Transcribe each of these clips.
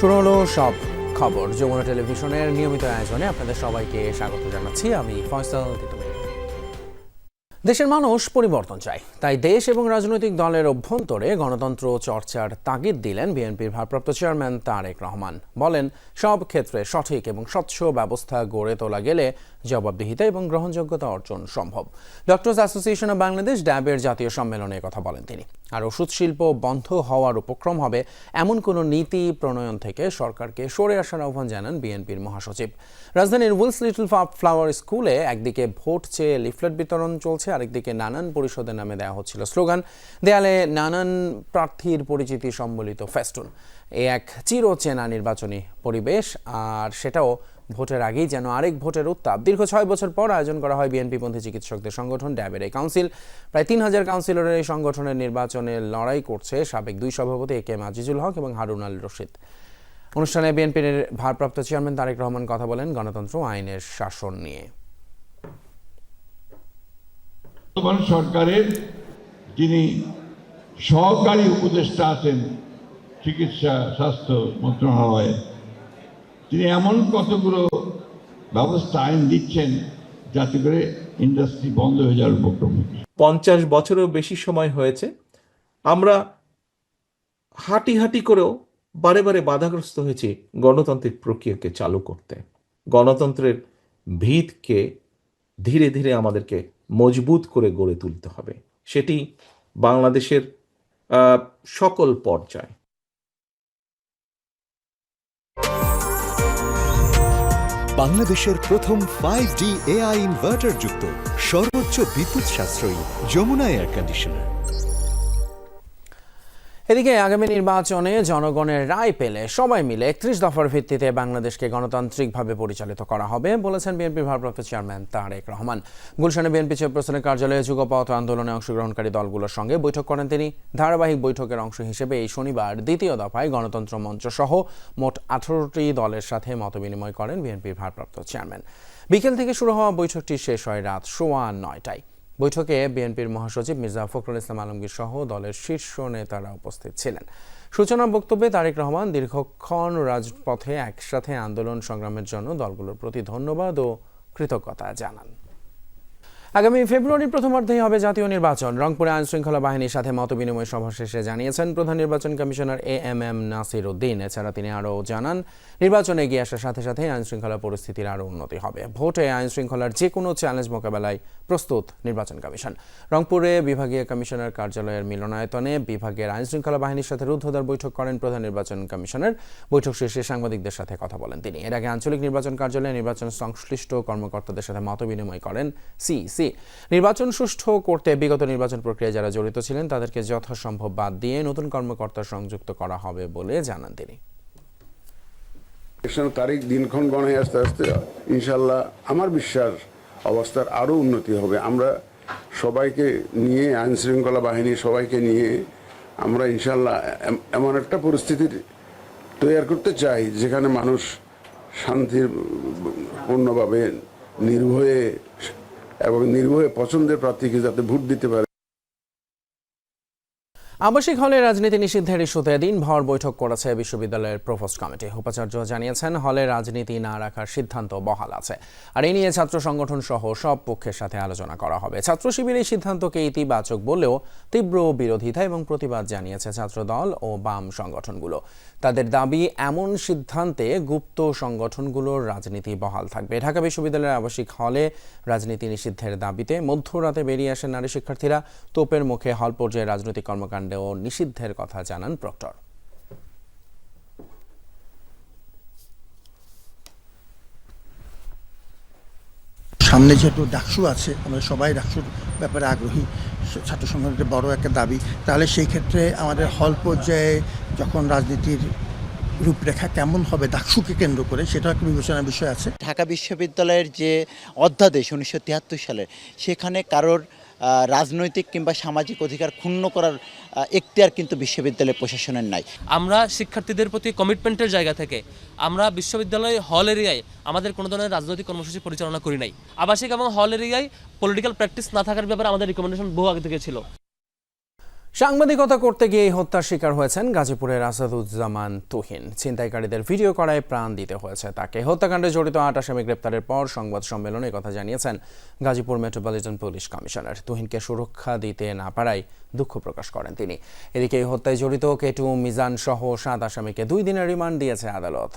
শুরু হলো সব খবর। যমুনা টেলিভিশনের নিয়মিত আয়োজনে আপনাদের সবাইকে স্বাগত জানাচ্ছি। আমি ফয়সাল দেশের মানুষ পরিবর্তন চায়। তাই দেশ এবং রাজনৈতিক দলের অভ্যন্তরে গণতন্ত্র চর্চার তাগিদ দিলেন বিএনপির ভারপ্রাপ্ত চেয়ারম্যান তারেক রহমান। বলেন, সব ক্ষেত্রে সঠিক এবং স্বচ্ছ ব্যবস্থা গড়ে তোলা গেলে জবাবদিহিতা এবং গ্রহণযোগ্যতা অর্জন সম্ভব। ডক্টরস অ্যাসোসিয়েশন অব বাংলাদেশ ড্যাবের জাতীয় সম্মেলনে কথা বলেন তিনি। আর ওষুধ শিল্প বন্ধ হওয়ার উপক্রম হবে এমন কোনো নীতি প্রণয়ন থেকে সরকারকে সরে আসার আহ্বান জানান বিএনপির মহাসচিব। রাজধানীর উইলস লিটল ফ্লাওয়ার স্কুলে একদিকে ভোট চেয়ে লিফলেট বিতরণ চলছে, আরেকদিকে নানান পরিষদের নামে দেওয়া হচ্ছিল স্লোগান, দেয়ালে নানান প্রার্থীর পরিচিতি সম্বলিত ফেস্টুন। এ এক চিরচেনা নির্বাচনী পরিবেশ, আর সেটাও ভোটের আগেই যেন আরেক ভোটের উত্তাপ। দীর্ঘ ছয় বছর পর আয়োজন করা হয় বিএনপিপন্থী চিকিৎসকদের সংগঠন ড্যাবের এই কাউন্সিল। প্রায় তিন হাজার কাউন্সিলরের এই সংগঠনের নির্বাচনে লড়াই করছে সাবেক দুই সভাপতি এ কে এম আজিজুল হক এবং হারুন আল রশিদ। অনুষ্ঠানে বিএনপির ভারপ্রাপ্ত চেয়ারম্যান তারেক রহমান কথা বলেন গণতন্ত্র আইনের শাসন নিয়ে। বর্তমান সরকারের যিনি সহকারী উপদেষ্টা আছেন চিকিৎসা স্বাস্থ্য মন্ত্রণালয়ে তিনি এমন কতগুলো ব্যবস্থা আইন দিচ্ছেন, যাতে করে ইন্ডাস্ট্রি বন্ধ হয়ে যাওয়ার উপক্রম পঞ্চাশ বছরেরও বেশি সময় হয়েছে। আমরা হাঁটি হাঁটি করেও বারে বারে বাধাগ্রস্ত হয়েছি গণতান্ত্রিক প্রক্রিয়াকে চালু করতে। গণতন্ত্রের ভিতকে ধীরে ধীরে আমাদেরকে মজবুত করে গড়ে তুলতে হবে। সেটি বাংলাদেশের সকল পর্যায়ে। বাংলাদেশের প্রথম ফাইভ ডি এআই ইনভার্টার যুক্ত সর্বোচ্চ বিদ্যুৎ সাশ্রয়ী যমুনা এয়ার কন্ডিশনার এদিকে আগামী নির্বাচনে জনগণের রায় পেলে সবাই মিলে একত্রিশ দফার ভিত্তিতে বাংলাদেশকে গণতান্ত্রিকভাবে পরিচালিত করা হবে, বলেছেন বিএনপির ভারপ্রাপ্ত চেয়ারম্যান তারেক রহমান। গুলশানে বিএনপি চেয়ারপারসনের কার্যালয়ে যুগপথ আন্দোলনে অংশগ্রহণকারী দলগুলোর সঙ্গে বৈঠক করেন তিনি। ধারাবাহিক বৈঠকের অংশ হিসেবে এই শনিবার দ্বিতীয় দফায় গণতন্ত্র মঞ্চ সহ মোট আঠারোটি দলের সাথে মতবিনিময় করেন বিএনপির ভারপ্রাপ্ত চেয়ারম্যান। বিকেল থেকে শুরু হওয়া বৈঠকটি শেষ হয় রাত সোয়া নয়টায়। বৈঠকে বিএনপির মহাসচিব মির্জা ফখরুল ইসলাম আলমগীর সহ দলের শীর্ষ নেতারা উপস্থিত ছিলেন। সূচনা বক্তব্যে তারেক রহমান দীর্ঘক্ষণ রাজপথে একসাথে আন্দোলন সংগ্রামের জন্য দলগুলোর প্রতি ধন্যবাদ ও কৃতজ্ঞতা জানান। আগামী ফেব্রুয়ারির প্রথমার্ধেই হবে জাতীয় নির্বাচন। রংপুরে আইন শৃঙ্খলা বাহিনীর সাথে মতবিনিময় সভা শেষে জানিয়েছেন প্রধান নির্বাচন commissioner A M M Nasir Uddin এছাড়া তিনি আরও জানান, নির্বাচনে এগিয়ে আসার সাথে সাথে আইন শৃঙ্খলা পরিস্থিতির আরও উন্নতি হবে। ভোটে আইন শৃঙ্খলার যে কোনো চ্যালেঞ্জ মোকাবেলায় প্রস্তুত নির্বাচন কমিশন। রংপুরে বিভাগীয় কমিশনার কার্যালয়ের মিলনায়তনে বিভাগের আইন শৃঙ্খলা বাহিনীর সাথে রুদ্ধদ্বার বৈঠক করেন প্রধান নির্বাচন কমিশনার। বৈঠক শেষে সাংবাদিকদের সাথে কথা বলেন তিনি। এর আগে আঞ্চলিক নির্বাচন কার্যালয়ে নির্বাচন সংশ্লিষ্ট কর্মকর্তাদের সাথে মতবিনিময় করেন সিইসি নির্বাচন সুষ্ঠু করতে বিগত নির্বাচন প্রক্রিয়ায় যারা জড়িত ছিলেন, তাদেরকে যথাসম্ভব বাদ দিয়ে নতুন কর্মকর্তা সংযুক্ত করা হবে বলে জানান তিনি। তারিখ দিনক্ষণ আস্তে আস্তে ইনশাল্লাহ আমার বিশ্বাস অবস্থার আরও উন্নতি হবে। আমরা সবাইকে নিয়ে, আইন শৃঙ্খলা বাহিনী সবাইকে নিয়ে আমরা ইনশাল্লাহ এমন একটা পরিস্থিতির তৈরি করতে চাই, যেখানে মানুষ শান্তির পূর্ণভাবে নির্ভয়ে এবং নির্ভয়ে পছন্দের প্রার্থীকে যাতে ভোট দিতে পারে। আবাসিক হলে রাজনীতি নিষিদ্ধের ইস্যুতে দিন দিনভর বৈঠক করেছে বিশ্ববিদ্যালয়ের প্রভোস্ট কমিটি। উপাচার্য জানিয়েছেন, হলে রাজনীতি না রাখার সিদ্ধান্ত বহাল আছে। আর এ নিয়ে ছাত্র সংগঠন সহ সব পক্ষের সাথে আলোচনা করা হবে। ছাত্র শিবির এই সিদ্ধান্তকে ইতিবাচক বলেও তীব্র বিরোধিতা এবং প্রতিবাদ জানিয়েছে ছাত্রদল ও বাম সংগঠনগুলো। তাদের দাবি, এমন সিদ্ধান্তে গুপ্ত সংগঠনগুলোর রাজনীতি বহাল থাকবে। ঢাকা বিশ্ববিদ্যালয়ের আবাসিক হলে রাজনীতি নিষিদ্ধের দাবিতে মধ্যরাতে বেরিয়ে আসেন নারী শিক্ষার্থীরা। তোপের মুখে হল পর্যায়ে রাজনৈতিক কর্মকাণ্ডেও নিষিদ্ধের কথা জানান প্রক্টর। সামনে যেহেতু ডাকসু আছে আমরা সবাই ডাকসুর ব্যাপারে আগ্রহী ছাত্র সংগঠনের বড় একটা দাবি। তাহলে সেই ক্ষেত্রে আমাদের হল পর্যায়ে যখন রাজনীতির রূপরেখা কেমন হবে ডাকসুকে কেন্দ্র করে সেটা একটা বিবেচনার বিষয় আছে। ঢাকা বিশ্ববিদ্যালয়ের যে অধ্যাদেশ উনিশশো তিয়াত্তর সালে সেখানে কারোর রাজনৈতিক কিংবা সামাজিক অধিকার ক্ষুণ্ণ করার এখতিয়ার কিন্তু বিশ্ববিদ্যালয় প্রশাসনের নাই। আমরা শিক্ষার্থীদের প্রতি কমিটমেন্টের জায়গা থেকে, আমরা বিশ্ববিদ্যালয় হল এরিয়ায় আমাদের কোনো ধরনের রাজনৈতিক কর্মসূচি পরিচালনা করি নাই। আবাসিক এবং হল এরিয়ায় পলিটিক্যাল প্র্যাকটিস না থাকার ব্যাপারে আমাদের রিকমেন্ডেশন বহু আগে থেকে ছিল। সাংবাদিকতা করতে গিয়ে হত্যার শিকার হয়েছেন গাজীপুরের আসাদুজ্জামান তুহিন। ছিনতাইকারীদের ভিডিও করায় প্রাণ দিতে হয়েছে তাকে। হত্যাকাণ্ডে জড়িত আট আসামি গ্রেপ্তারের পর সংবাদ সম্মেলনে কথা জানিয়েছেন গাজীপুর মেট্রোপলিটন পুলিশ কমিশনার। তুহিনকে সুরক্ষা দিতে না পারায় দুঃখ প্রকাশ করেন তিনি। এদিকে এই হত্যায় জড়িত কেটু মিজান সহ সাত আসামিকে দুই দিনের রিমান্ড দিয়েছে আদালত।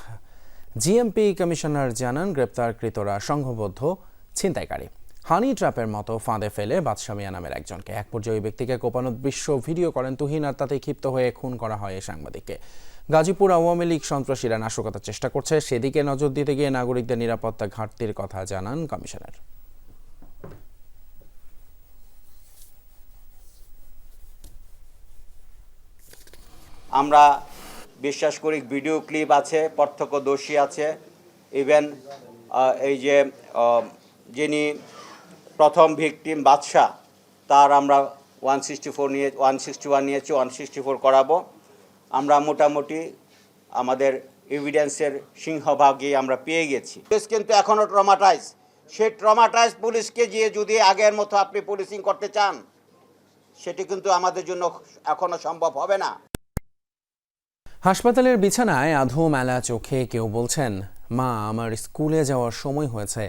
জিএমপি কমিশনার জানান, গ্রেপ্তারকৃতরা সংঘবদ্ধ ছিনতাইকারী। হানি ট্র্যাপের মতো ফাঁদে ফেলে বাদশা মিয়া নামের একজনকে। এক পর্যায়ে ব্যক্তিকে কোপানোর দৃশ্য ভিডিও করেন তুহিন আর তাতে ক্ষিপ্ত হয়ে খুন করা হয় এই সাংবাদিককে। গাজীপুর আওয়ামী লীগ সন্ত্রাসীরা নাশকতার চেষ্টা করছে। সেদিকে নজর দিতে গিয়ে নাগরিকদের নিরাপত্তা ঘাটতির কথা জানান কমিশনার। আমরা বিশ্বাস করি ভিডিও ক্লিপ আছে, প্রত্যক্ষদর্শী আছে। ইভেন এই যে যিনি প্রথম ভিকটিম বাদশাহ। তার আমরা ওয়ান সিক্সটি ফোর নিয়ে ওয়ান সিক্সটি ওয়ান নিয়েছি ওয়ান সিক্সটি ফোর করাবো। আমরা মোটামুটি আমাদের এভিডেন্সের সিংহভাগই আমরা পেয়ে গেছি। পুলিশ কিন্তু এখনও ট্রমাটাইজ সেই ট্রমাটাইজ পুলিশকে গিয়ে যদি আগের মতো আপনি পুলিশিং করতে চান, সেটি কিন্তু আমাদের জন্য এখনও সম্ভব হবে না। হাসপাতালের বিছানায় আধো মেলা চোখে কেউ বলছেন, মা, আমার স্কুলে যাওয়ার সময় হয়েছে।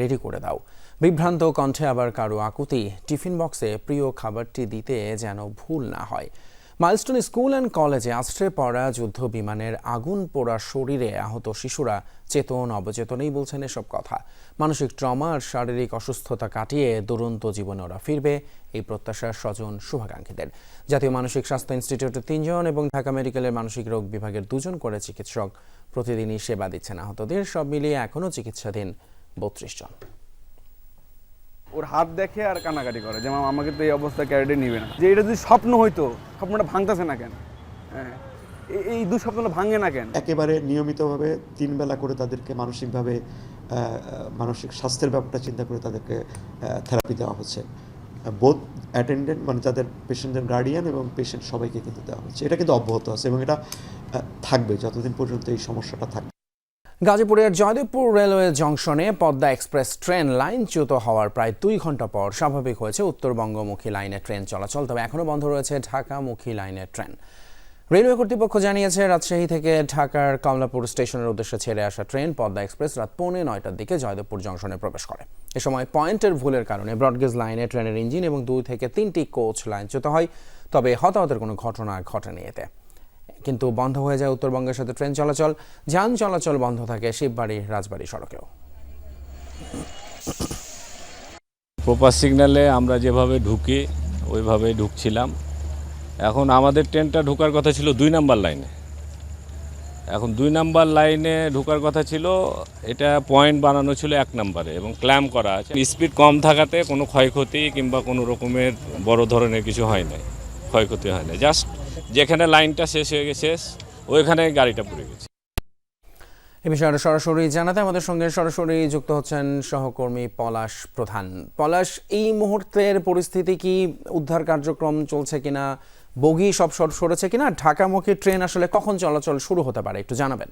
রেডি করে দাও। বিভ্রান্ত কণ্ঠে আবার কারও আকুতি, টিফিন বক্সে প্রিয় খাবারটি দিতে যেন ভুল না হয়। মাইলস্টোন স্কুল অ্যান্ড কলেজে আশ্রে পড়া যুদ্ধ বিমানের আগুন পোড়া শরীরে আহত শিশুরা চেতন, অবচেতনেই বলছেন এসব কথা। মানসিক ট্রমা আর শারীরিক অসুস্থতা কাটিয়ে দুরন্ত জীবনে ওরা ফিরবে, এই প্রত্যাশা স্বজন শুভাকাঙ্ক্ষীদের। জাতীয় মানসিক স্বাস্থ্য ইনস্টিটিউটের তিনজন এবং ঢাকা মেডিকেলের মানসিক রোগ বিভাগের দুজন করে চিকিৎসক প্রতিদিনই সেবা দিচ্ছেন আহতদের, সব মিলিয়ে এখনও চিকিৎসাধীন। বত্রিশ জন। ওর হাত দেখে আর কানাকাটি করে যেমন আমাকে তো এই অবস্থা ক্যারেটে নিবে না। যে এটা যদি স্বপ্ন হইতো স্বপ্নটা ভাঙতেছে না কেন? হ্যাঁ। এই- এই দুঃস্বপ্নটা ভাঙে না কেন? একেবারে নিয়মিতভাবে তিন বেলা করে তাদেরকে মানসিকভাবে মানসিক স্বাস্থ্যের ব্যাপারটা চিন্তা করে তাদেরকে থেরাপি দেওয়া হচ্ছে। বোধ অ্যাটেন্ডেন্ট মানে যাদের পেশেন্টের গার্ডিয়ান এবং পেশেন্ট সবাইকে কিন্তু দেওয়া হচ্ছে। এটা কিন্তু অব্যাহত আছে এবং এটা থাকবে যতদিন পর্যন্ত এই সমস্যাটা থাকবে। গাজীপুরের জয়দেবপুর রেলওয়ে জংশনে পদ্মা এক্সপ্রেস ট্রেন লাইনচ্যুত হওয়ার প্রায় দুই ঘণ্টা পর স্বাভাবিক হয়েছে উত্তরবঙ্গমুখী লাইনের ট্রেন চলাচল, তবে এখনও বন্ধ রয়েছে ঢাকামুখী লাইনের ট্রেন। রেলওয়ে কর্তৃপক্ষ জানিয়েছে, রাজশাহী থেকে ঢাকার কমলাপুর স্টেশনের উদ্দেশ্যে ছেড়ে আসা ট্রেন পদ্মা এক্সপ্রেস রাত পৌনে নয়টার দিকে জয়দেবপুর জংশনে প্রবেশ করে। এ সময় পয়েন্টের ভুলের কারণে ব্রডগেজ লাইনে ট্রেনের ইঞ্জিন এবং দুই থেকে তিনটি কোচ লাইনচ্যুত হয়, তবে হতাহতের কোনো ঘটনা ঘটেনি এতে। কিন্তু বন্ধ হয়ে যায় উত্তরবঙ্গের সাথে ট্রেন চলাচল। যান চলাচল বন্ধ থাকে শিববাড়ি, রাজবাড়ি সড়কেও। প্রপার সিগন্যালে আমরা যেভাবে ঢুকি, ওইভাবে ঢুকছিলাম। এখন আমাদের ট্রেনটা ঢোকার কথা ছিল দুই নাম্বার লাইনে। এখন দুই নাম্বার লাইনে ঢোকার কথা ছিল, এটা পয়েন্ট বানানো ছিল এক নাম্বারে এবং ক্ল্যাম করা আছে। স্পিড কম থাকাতে কোনো ক্ষয়ক্ষতি কিংবা কোনো রকমের বড় ধরনের কিছু হয় নাই। ক্ষয়ক্ষতি হয় না জাস্ট যেখানে লাইনটা শেষ হয়ে গেছে, ওইখানে গাড়িটা পড়ে গেছে। এ বিষয়ে সরাসরি জানাতে আমাদের সঙ্গে সরাসরি যুক্ত হচ্ছেন সহকর্মী পলাশ প্রধান। পলাশ, এই মুহূর্তের পরিস্থিতি কি উদ্ধার কার্যক্রম চলছে কিনা? বগি সব সর- সরেছে কিনা? ঢাকামুখী ট্রেন আসলে কখন চলাচল শুরু হতে পারে? একটু জানাবেন।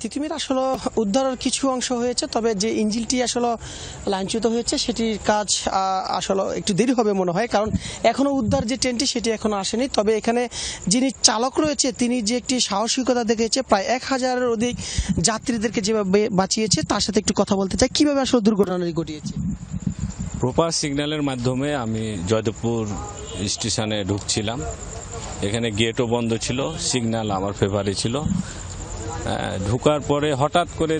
তিতুমির আসলে উদ্ধারের কিছু অংশ হয়েছে, তবে যে ইঞ্জিনটি আসলে লাইনচ্যুত হয়েছে, সেটির কাজ আসলে একটু দেরি হবে মনে হয়, কারণ এখনও উদ্ধার যে ট্রেনটি, সেটি এখনও আসেনি। তবে এখানে যিনি চালক রয়েছে, তিনি যে একটি সাহসিকতা দেখেছে প্রায় এক হাজারের অধিক যাত্রীদেরকে যেভাবে বাঁচিয়েছে, তার সাথে একটু কথা বলতে চাই। কীভাবে আসলে দুর্ঘটনাটি ঘটিয়েছে? প্রপার সিগন্যালের মাধ্যমে আমি জয়দেবপুর স্টেশনে ঢুকছিলাম। এখানে গেটও বন্ধ ছিল, সিগন্যাল আমার ফেভারে ছিল। ঢুকার পরে হঠাৎ করে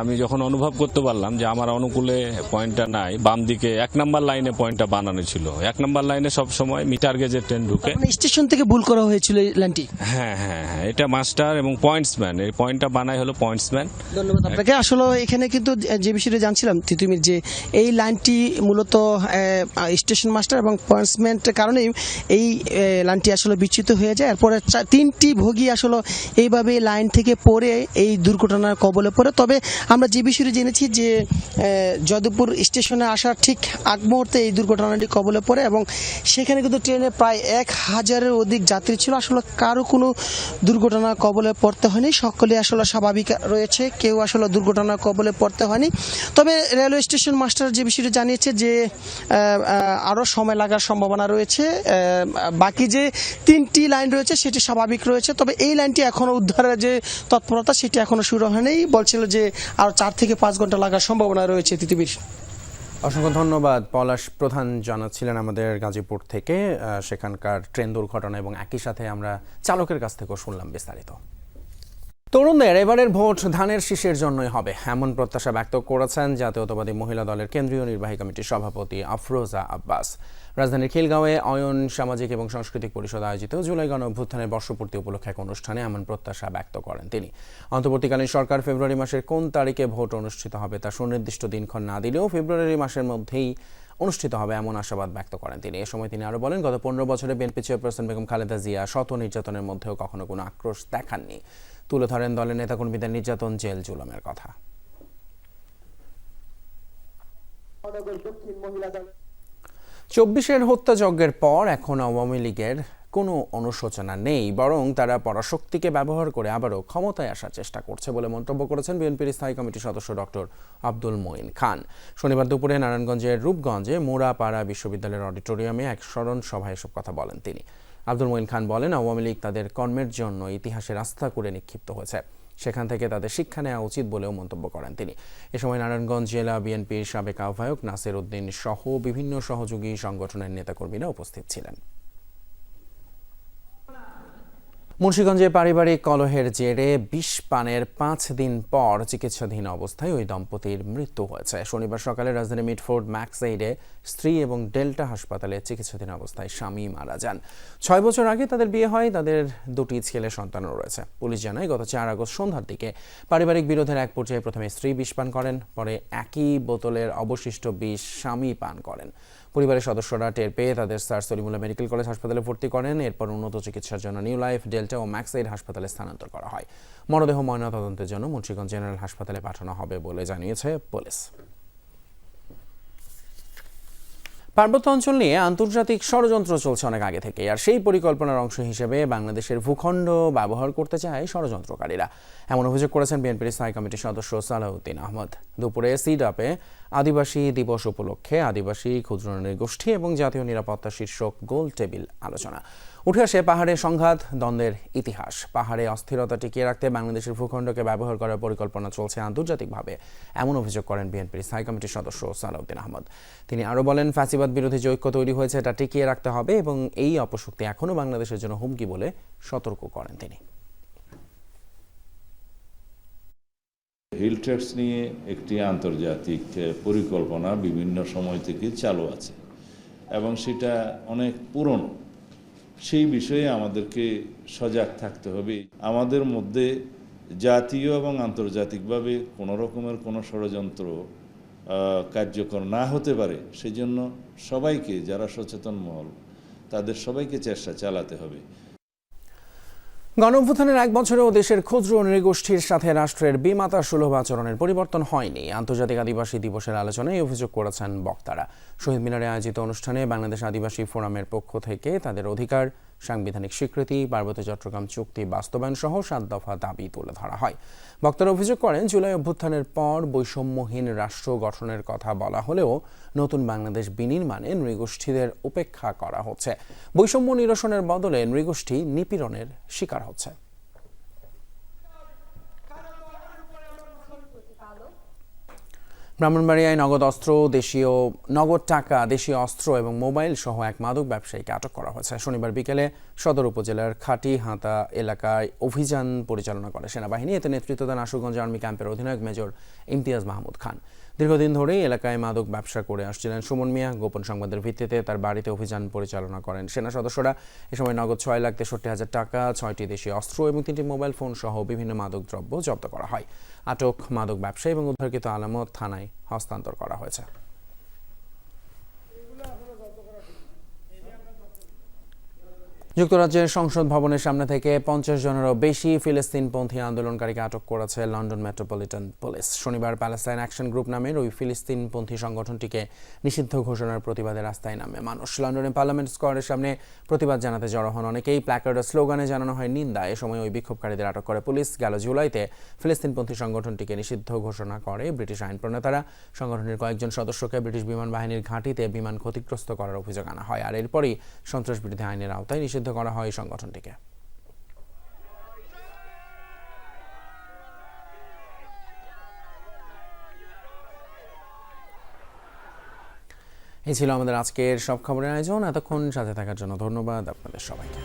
আমি যখন অনুভব করতে পারলাম যে আমার অনুকূলে পয়েন্টটা নাই বাম দিকে এক নাম্বার লাইনে পয়েন্টটা বানানো ছিল। এক নাম্বার লাইনে সব সময় মিটার গেজের ট্রেন ঢুকে। মানে স্টেশন থেকে ভুল করা হয়েছিল এই লাইনটি হ্যাঁ হ্যাঁ হ্যাঁ এটা মাস্টার এবং পয়েন্টসম্যান এই পয়েন্টটা বানাই হলো পয়েন্টসম্যান ধন্যবাদ আপনাকে। আসলে এখানে কিন্তু যে বিষয়টা জানছিলাম তিতুমির যে এই লাইনটি মূলত স্টেশন মাস্টার এবং পয়েন্টসমেন্টের কারণেই এই লাইনটি আসলে বিচ্যুত হয়ে যায়। এরপরে তিনটি ভোগী আসলে এইভাবে লাইন থেকে পরে এই দুর্ঘটনার কবলে পড়ে। তবে আমরা যে বিষয়টি জেনেছি যে যদুপুর স্টেশনে আসার ঠিক আগ মুহূর্তে এই দুর্ঘটনাটি কবলে পড়ে এবং সেখানে কিন্তু ট্রেনে প্রায় এক হাজারের অধিক যাত্রী ছিল। আসলে কারও কোনো দুর্ঘটনা কবলে পড়তে হয়নি। সকলে আসলে স্বাভাবিক রয়েছে। কেউ আসলে দুর্ঘটনা কবলে পড়তে হয়নি। তবে রেলওয়ে স্টেশন মাস্টার যে বিষয়টি জানিয়েছে যে আহ, সময় লাগার সম্ভাবনা রয়েছে। বাকি যে তিনটি লাইন রয়েছে সেটি স্বাভাবিক রয়েছে। তবে এই লাইনটি এখনও উদ্ধারের যে তৎপরতা সেটি এখনও শুরু হয়নি। বলছিল যে আরও চার থেকে পাঁচ ঘণ্টা লাগার সম্ভাবনা রয়েছে তিতিবির অসংখ্য ধন্যবাদ পলাশ প্রধান জানাচ্ছিলেন আমাদের গাজীপুর থেকে। সেখানকার ট্রেন দুর্ঘটনা এবং একই সাথে আমরা চালকের কাছ থেকেও শুনলাম বিস্তারিত। তরুণদের এবারের ভোট ধানের শীষের জন্যই হবে, এমন প্রত্যাশা ব্যক্ত করেছেন জাতীয়তাবাদী মহিলা দলের কেন্দ্রীয় নির্বাহী কমিটির সভাপতি আফরোজা আব্বাস। রাজধানীর খিলগাঁওয়ে অয়ন সামাজিক এবং সাংস্কৃতিক পরিষদ আয়োজিত জুলাই গণ অভ্যুত্থানের বর্ষপূর্তি উপলক্ষে এক অনুষ্ঠানে এমন প্রত্যাশা ব্যক্ত করেন তিনি। অন্তর্বর্তীকালীন সরকার ফেব্রুয়ারি মাসের কোন তারিখে ভোট অনুষ্ঠিত হবে তা সুনির্দিষ্ট দিনক্ষণ না দিলেও ফেব্রুয়ারি মাসের মধ্যেই অনুষ্ঠিত হবে এমন আশাবাদ ব্যক্ত করেন তিনি। এ সময় তিনি আরও বলেন, গত পনেরো বছরে বিএনপি চেয়ারপারসন বেগম খালেদা জিয়া শত নির্যাতনের মধ্যেও কখনো কোনো আক্রোশ দেখাননি। তুলে ধরেন দলের নেতাকর্মীদের নির্যাতন, জেল জুলমের কথা। চব্বিশের হত্যাযজ্ঞের পর এখন আওয়ামী লীগের কোনো অনুশোচনা নেই, বরং তারা পরাশক্তিকে ব্যবহার করে আবারও ক্ষমতায় আসার চেষ্টা করছে বলে মন্তব্য করেছেন বিএনপির স্থায়ী কমিটির সদস্য ডক্টর আব্দুল মঈন খান। শনিবার দুপুরে নারায়ণগঞ্জের রূপগঞ্জে মোরাপাড়া বিশ্ববিদ্যালয়ের অডিটোরিয়ামে এক স্মরণ সভায় এসব কথা বলেন তিনি। আব্দুল মঈন খান বলেন, আওয়ামী লীগ তাদের কর্মের জন্য ইতিহাসে রাস্তা করে নিক্ষিপ্ত হয়েছে। সেখান থেকে তাদের শিক্ষা নেওয়া উচিত বলেও মন্তব্য করেন তিনি। এ সময় নারায়ণগঞ্জ জেলা বিএনপির সাবেক আহ্বায়ক নাসির উদ্দিন সহ বিভিন্ন সহযোগী সংগঠনের নেতাকর্মীরা উপস্থিত ছিলেন। মুন্সিগঞ্জে পারিবারিক কলহের জেরে বিষ পানের পাঁচ দিন পর চিকিৎসাধীন অবস্থায় ওই দম্পতির মৃত্যু হয়েছে। শনিবার সকালে রাজধানী মিটফোর্ড ম্যাক্সাইডে স্ত্রী এবং ডেল্টা হাসপাতালে চিকিৎসাধীন অবস্থায় স্বামী মারা যান। ছয় বছর আগে তাদের বিয়ে হয়, তাদের দুটি ছেলে সন্তানও রয়েছে। পুলিশ জানায়, গত চার আগস্ট সন্ধ্যার দিকে পারিবারিক বিরোধের এক পর্যায়ে প্রথমে স্ত্রী বিষ পান করেন, পরে একই বোতলের অবশিষ্ট বিষ স্বামী পান করেন। পরিবারের সদস্যরা টের পেয়ে তাদের স্যার সলিমুল্লাহ মেডিকেল কলেজ হাসপাতালে ভর্তি করেন। এরপর উন্নত চিকিৎসার জন্য নিউ লাইফ, ডেল্টা ও ম্যাক্সাইড হাসপাতালে স্থানান্তর করা হয়। মরদেহ ময়নাতদন্তের জন্য মুন্সিগঞ্জ জেনারেল হাসপাতালে পাঠানো হবে বলে জানিয়েছে পুলিশ। পার্বত্য অঞ্চল নিয়ে আন্তর্জাতিক ষড়যন্ত্র চলছে অনেক আগে থেকে আর সেই পরিকল্পনার অংশ হিসেবে বাংলাদেশের ভূখণ্ড ব্যবহার করতে চায় ষড়যন্ত্রকারীরা। এমন অভিযোগ করেছেন বিএনপির স্থায়ী কমিটির সদস্য সালাহউদ্দিন আহমদ। দুপুরে সিডাপে আদিবাসী দিবস উপলক্ষে আদিবাসী ক্ষুদ্র গোষ্ঠী এবং জাতীয় নিরাপত্তা শীর্ষক গোল টেবিল আলোচনা। উঠে আসে পাহাড়ে সংঘাত, দ্বন্দ্বের ইতিহাস। পাহাড়ে অস্থিরতা টিকিয়ে রাখতে বাংলাদেশের ভূখণ্ডকে ব্যবহার করার পরিকল্পনা চলছে আন্তর্জাতিকভাবে। এমন অভিযোগ করেন বিএনপির স্থায়ী কমিটির সদস্য সালাউদ্দিন আহমদ। তিনি আরও বলেন, ফ্যাসিবাদ বিরোধী ঐক্য তৈরি হয়েছে, এটা টিকিয়ে রাখতে হবে এবং এই অপশক্তি এখনও বাংলাদেশের জন্য হুমকি বলে সতর্ক করেন তিনি। হিল ট্রেডস নিয়ে একটি আন্তর্জাতিক পরিকল্পনা বিভিন্ন সময় থেকে চালু আছে এবং সেটা অনেক পুরনো। সেই বিষয়ে আমাদেরকে সজাগ থাকতে হবে। আমাদের মধ্যে জাতীয় এবং আন্তর্জাতিকভাবে কোনো রকমের কোনো ষড়যন্ত্র কার্যকর না হতে পারে, সেজন্য সবাইকে যারা সচেতন মহল, তাদের সবাইকে চেষ্টা চালাতে হবে। গণঅভ্যুত্থানের এক বছরেও দেশের ক্ষুদ্র নৃগোষ্ঠীর সাথে রাষ্ট্রের বিমাতা সুলভ আচরণের পরিবর্তন হয়নি। আন্তর্জাতিক আদিবাসী দিবসের আলোচনায় অভিযোগ করেছেন বক্তারা। শহীদ মিনারে আয়োজিত অনুষ্ঠানে বাংলাদেশ আদিবাসী ফোরামের পক্ষ থেকে তাদের অধিকার সাংবিধানিক স্বীকৃতি, পার্বত্য চট্টগ্রাম চুক্তি বাস্তবায়ন সহ সাত দফা দাবি তুলে ধরা হয়। বক্তারা অভিযোগ করেন, জুলাই অভ্যুত্থানের পর বৈষম্যহীন রাষ্ট্র গঠনের কথা বলা হলেও নতুন বাংলাদেশ বিনির্মাণে নৃগোষ্ঠীদের উপেক্ষা করা হচ্ছে। বৈষম্য নিরসনের বদলে নৃগোষ্ঠী নিপীড়নের শিকার হচ্ছে। ব্রাহ্মণবাড়িয়ায় নগদ অস্ত্র, দেশীয় নগদ টাকা, দেশীয় অস্ত্র এবং মোবাইল সহ এক মাদক ব্যবসায়ীকে আটক করা হয়েছে। শনিবার বিকেলে সদর উপজেলার খাটি হাতা এলাকায় অভিযান পরিচালনা করে সেনাবাহিনী। এতে নেতৃত্ব দেন আশুগঞ্জ আর্মি ক্যাম্পের অধিনায়ক মেজর ইমতিয়াজ মাহমুদ খান। দীর্ঘদিন ধরেই এলাকায় মাদক ব্যবসা করে আসছিলেন সুমন মিয়া। গোপন সংবাদের ভিত্তিতে তার বাড়িতে অভিযান পরিচালনা করেন সেনা সদস্যরা। এ সময় নগদ ছয় লাখ তেষট্টি হাজার টাকা, ছয়টি দেশীয় অস্ত্র এবং তিনটি মোবাইল ফোন সহ বিভিন্ন মাদক দ্রব্য জব্দ করা হয়। আটক মাদক ব্যবসায়ী এবং উদ্ধারকৃত আলামত থানায় হস্তান্তর করা হয়েছে। যুক্তরাজ্যের সংসদ ভবনের সামনে থেকে পঞ্চাশ জনেরও বেশি ফিলিস্তিনপন্থী আন্দোলনকারীকে আটক করেছে লন্ডন মেট্রোপলিটন পুলিশ। শনিবার প্যালেস্তাইন অ্যাকশন গ্রুপ নামের ওই ফিলিস্তিনপন্থী সংগঠনটিকে নিষিদ্ধ ঘোষণার প্রতিবাদে রাস্তায় নামে মানুষ। লন্ডনে পার্লামেন্ট স্কোয়ারের সামনে প্রতিবাদ জানাতে জড়ো হন অনেকেই। প্ল্যাকার্ড স্লোগানে জানানো হয়, নিন্দা। এ সময় ওই বিক্ষোভকারীদের আটক করে পুলিশ। গেল জুলাইতে ফিলিস্তিনপন্থী সংগঠনটিকে নিষিদ্ধ ঘোষণা করে ব্রিটিশ আইন প্রণেতারা। সংগঠনের কয়েকজন সদস্যকে ব্রিটিশ বিমান বাহিনীর ঘাঁটিতে বিমান ক্ষতিগ্রস্ত করার অভিযোগ আনা হয়। আর এরপরই সন্ত্রাস বিরোধী আইনের আওতায় নিষিদ্ধ করা হয় এই সংগঠনটিকে। এই ছিল আমাদের আজকের সব খবরের আয়োজন। এতক্ষণ সাথে থাকার জন্য ধন্যবাদ আপনাদের সবাইকে।